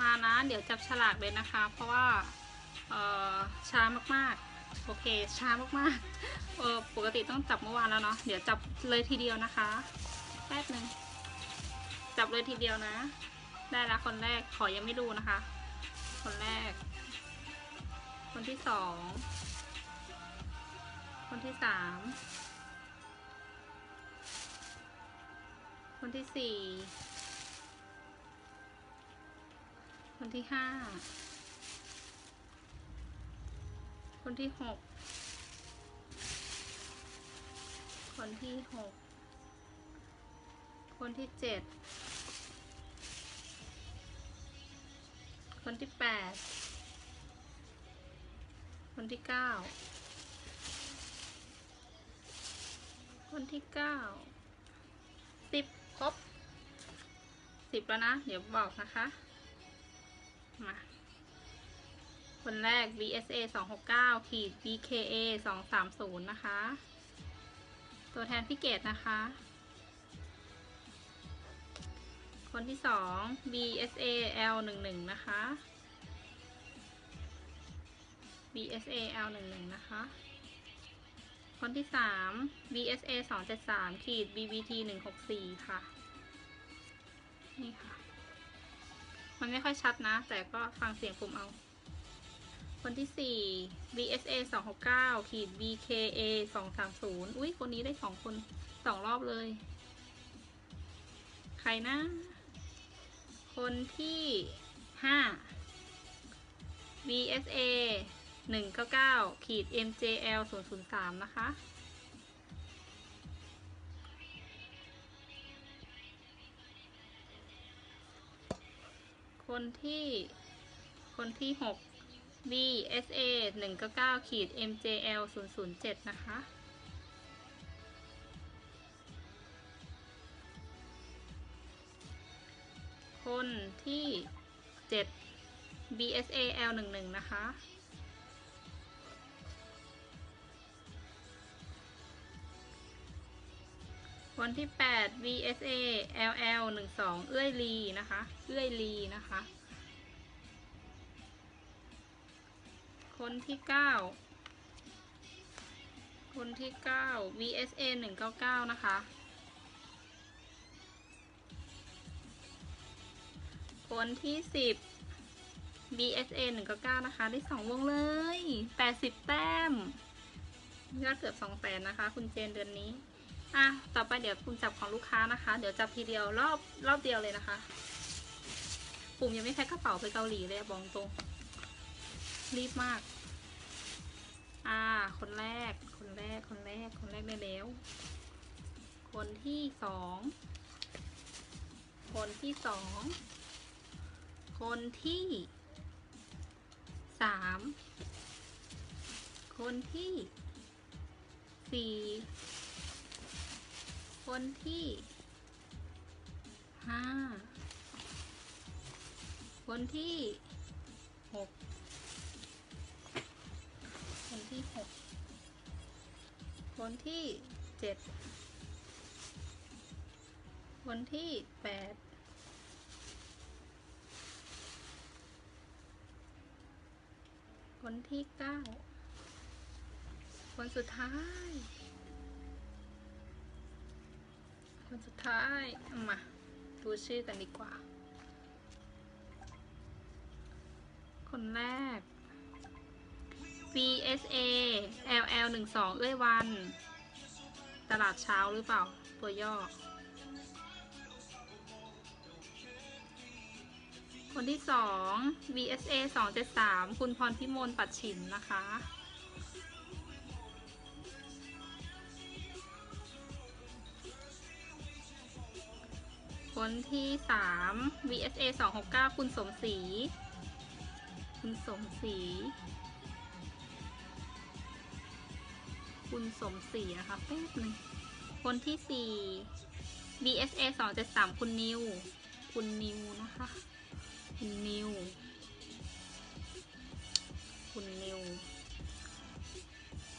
มานะ เดี๋ยวจับฉลากเลยนะคะ เพราะว่าช้ามากๆ โอเค ช้ามากๆเออปกติต้องจับเมื่อวานแล้วเนาะ เดี๋ยวจับเลยทีเดียวนะคะ แป๊บหนึ่งจับเลยทีเดียวนะ ได้ละคนแรก ขอยังไม่ดูนะคะ คนแรก คนที่สอง คนที่สาม คนที่สี่ คนที่ห้า คนที่หก คนที่หก คนที่เจ็ด คนที่แปด คนที่เก้า คนที่เก้า สิบครบสิบแล้วนะ เดี๋ยวบอกนะคะ มา คนแรก BSA 269ขีด BKA 230 นะคะ ตัวแทนพี่เกดนะคะ คนที่สอง BSA L11 นะคะ BSA L11 นะคะ คนที่สาม BSA 273ขีด BBT 164ค่ะ นี่ค่ะ มันไม่ค่อยชัดนะ แต่ก็ฟังเสียงปุ่มเอา คนที่สี่ BSA 269ขีด BKA 230อุ้ยคนนี้ได้สองคนสองรอบเลย ใครนะ คนที่ห้า BSA 199ขีด MJL 003 นะคะ คนที่ คนที่หก BSA 199ขีด MJL 007นะคะ คนที่เจ็ด BSA L11 นะคะ วันที่ 8 VSA LL 1 2 เอื้อยลีนะคะ เอื้อยลีนะคะ คนที่ 9 คนที่ 9 VSA 199 นะคะ คนที่ 10 BSA 199 นะคะ ได้ 2 วงเลย 80 แต้มยอดเกือบ2แสนนะคะ คุณเจนเดือนนี้ อะต่อไปเดี๋ยวปุ่มจับของลูกค้านะคะ เดี๋ยวจับทีเดียวรอบรอบเดียวเลยนะคะ ปุ่มยังไม่แพ็คกระเป๋าไปเกาหลีเลยอะบอกตรง รีบมาก อ่า คนแรก คนแรก คนแรก คนแรกได้แล้ว คนที่สอง คนที่สอง คนที่สาม คนที่สี่ คนที่ห้าคนที่หกคนที่หกคนที่เจ็ดคนที่แปดคนที่เก้าคนสุดท้าย คนสุดท้ายมาดูชื่อกันดีกว่า คนแรก BSA LL 1 2เอ้ยวัน ตลาดเช้าหรือเปล่า ตัวย่อ คนที่สอง BSA 2 7 3 คุณพรพิมลปัดฉิมนะคะ คนที่สาม VSA 269คุณสมศรี คุณสมศรี คุณสมศรีนะคะแป๊บหนึงคนที่สี่ BSA 273คุณนิว คุณนิวนะคะ คุณนิว คุณนิว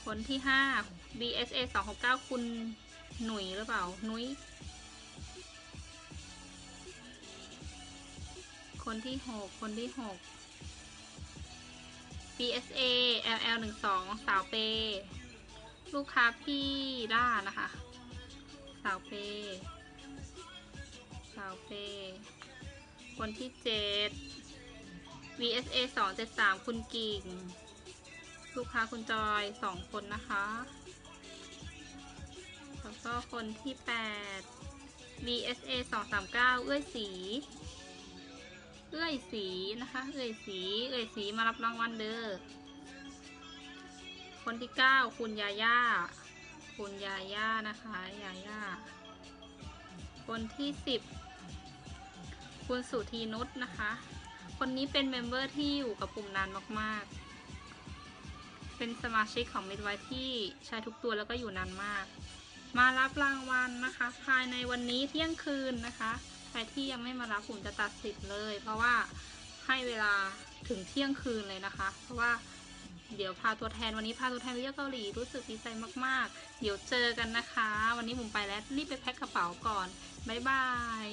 คนที่ห้า BSA 269คุณหนุ่ยหรือเปล่า นุ้ย คนที่หกคนที่หก BSA LL หนึ่งสองสาวเป ลูกค้าพี่ด้านะคะ สาวเป สาวเป คนที่เจ็ด VSA สองเจ็ดสามคุณกิ่ง ลูกค้าคุณจอยสองคนนะคะ แล้วก็คนที่แปด VSA สองสามเก้าเอื้อยสี เอื้อยสีนะคะ เอื้อยสี เอื้อยสีมารับรางวัลเด้อ คนที่เก้าคุณยาย่า คุณยาย่านะคะยาย่า คนที่สิบคุณสุธีนุชนะคะ คนนี้เป็นเมมเบอร์ที่อยู่กับกลุ่มนานมากๆ เป็นสมาชิกของมิดไวที่ใช้ทุกตัวแล้วก็อยู่นานมาก มารับรางวัลนะคะ ภายในวันนี้เที่ยงคืนนะคะ รที่ยังไม่มารับผมจะตัดสิทธิ์เลย เพราะว่าให้เวลาถึงเที่ยงคืนเลยนะคะ เพราะว่าเดี๋ยวพาตัวแทนวันนี้พาตัวแทนไปเที่ยวเกาหลีรู้สึกดีใจมากๆ เดี๋ยวเจอกันนะคะ วันนี้ผมไปแล้วรีบไปแพ็คกระเป๋าก่อนบ๊ายบาย